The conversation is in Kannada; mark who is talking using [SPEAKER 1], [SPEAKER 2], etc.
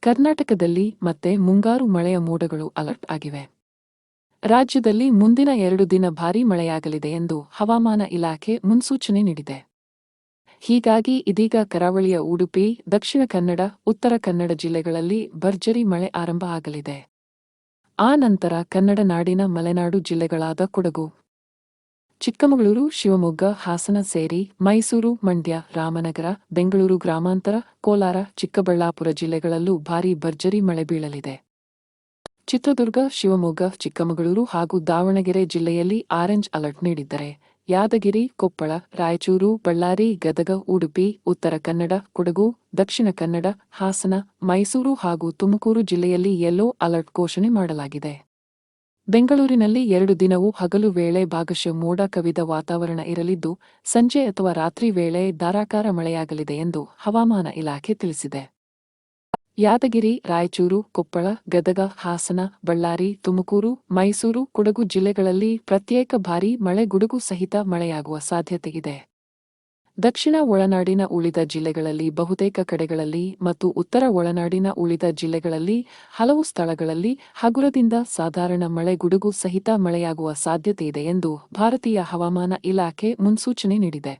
[SPEAKER 1] ಕರ್ನಾಟಕದಲ್ಲಿ ಮತ್ತೆ ಮುಂಗಾರು ಮಳೆಯ ಮೋಡಗಳು ಅಲರ್ಟ್ ಆಗಿವೆ. ರಾಜ್ಯದಲ್ಲಿ ಮುಂದಿನ ಎರಡು ದಿನ ಭಾರೀ ಮಳೆಯಾಗಲಿದೆ ಎಂದು ಹವಾಮಾನ ಇಲಾಖೆ ಮುನ್ಸೂಚನೆ ನೀಡಿದೆ. ಹೀಗಾಗಿ ಇದೀಗ ಕರಾವಳಿಯ ಉಡುಪಿ, ದಕ್ಷಿಣ ಕನ್ನಡ, ಉತ್ತರ ಕನ್ನಡ ಜಿಲ್ಲೆಗಳಲ್ಲಿ ಭರ್ಜರಿ ಮಳೆ ಆರಂಭ ಆಗಲಿದೆ. ಆ ನಂತರ ಕನ್ನಡ ನಾಡಿನ ಮಲೆನಾಡು ಜಿಲ್ಲೆಗಳಾದ ಕೊಡಗು ಚಿಕ್ಕಮಗಳೂರು, ಶಿವಮೊಗ್ಗ, ಹಾಸನ ಸೇರಿ ಮೈಸೂರು, ಮಂಡ್ಯ, ರಾಮನಗರ, ಬೆಂಗಳೂರು ಗ್ರಾಮಾಂತರ, ಕೋಲಾರ, ಚಿಕ್ಕಬಳ್ಳಾಪುರ ಜಿಲ್ಲೆಗಳಲ್ಲೂ ಭಾರೀ ಭರ್ಜರಿ ಮಳೆ ಬೀಳಲಿದೆ. ಚಿತ್ರದುರ್ಗ, ಶಿವಮೊಗ್ಗ, ಚಿಕ್ಕಮಗಳೂರು ಹಾಗೂ ದಾವಣಗೆರೆ ಜಿಲ್ಲೆಯಲ್ಲಿ ಆರೆಂಜ್ ಅಲರ್ಟ್ ನೀಡಿದ್ದರೆ. ಯಾದಗಿರಿ, ಕೊಪ್ಪಳ, ರಾಯಚೂರು, ಬಳ್ಳಾರಿ, ಗದಗ, ಉಡುಪಿ, ಉತ್ತರ ಕನ್ನಡ, ಕೊಡಗು, ದಕ್ಷಿಣ ಕನ್ನಡ, ಹಾಸನ, ಮೈಸೂರು ಹಾಗೂ ತುಮಕೂರು ಜಿಲ್ಲೆಯಲ್ಲಿ ಯೆಲ್ಲೋ ಅಲರ್ಟ್ ಘೋಷಣೆ ಮಾಡಲಾಗಿದೆ. ಬೆಂಗಳೂರಿನಲ್ಲಿ ಎರಡು ದಿನವೂ ಹಗಲು ವೇಳೆ ಭಾಗಶಃ ಮೋಡ ಕವಿದ ವಾತಾವರಣ ಇರಲಿದ್ದು, ಸಂಜೆ ಅಥವಾ ರಾತ್ರಿ ವೇಳೆ ಧಾರಾಕಾರ ಮಳೆಯಾಗಲಿದೆ ಎಂದು ಹವಾಮಾನ ಇಲಾಖೆ ತಿಳಿಸಿದೆ. ಯಾದಗಿರಿ, ರಾಯಚೂರು, ಕೊಪ್ಪಳ, ಗದಗ, ಹಾಸನ, ಬಳ್ಳಾರಿ, ತುಮಕೂರು, ಮೈಸೂರು, ಕೊಡಗು ಜಿಲ್ಲೆಗಳಲ್ಲಿ ಪ್ರತ್ಯೇಕ ಭಾರೀ ಮಳೆ ಗುಡುಗು ಸಹಿತ ಮಳೆಯಾಗುವ ಸಾಧ್ಯತೆಯಿದೆ ದಕ್ಷಿಣ ಒಳನಾಡಿನ ಉಳಿದ ಜಿಲ್ಲೆಗಳಲ್ಲಿ ಬಹುತೇಕ ಕಡೆಗಳಲ್ಲಿ ಮತ್ತು ಉತ್ತರ ಒಳನಾಡಿನ ಉಳಿದ ಜಿಲ್ಲೆಗಳಲ್ಲಿ ಹಲವು ಸ್ಥಳಗಳಲ್ಲಿ ಹಗುರದಿಂದ ಸಾಧಾರಣ ಮಳೆ ಗುಡುಗು ಸಹಿತ ಮಳೆಯಾಗುವ ಸಾಧ್ಯತೆಯಿದೆ ಎಂದು ಭಾರತೀಯ ಹವಾಮಾನ ಇಲಾಖೆ ಮುನ್ಸೂಚನೆ ನೀಡಿದೆ.